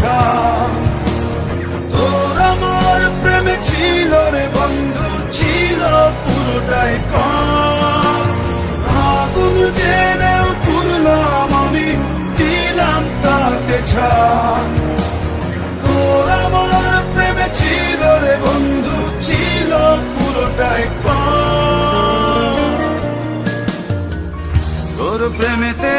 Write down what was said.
ছাপ তোর আমার প্রেমে ছিল রে বন্ধু, ছিল পুরোটাই আগুন জেনে পুরলাম আমি, দিলাম তাতে ছাপ তোর আমার প্রেমে ছিল রে বন্ধু, ছিল পুরোটাই তোর প্রেমেতে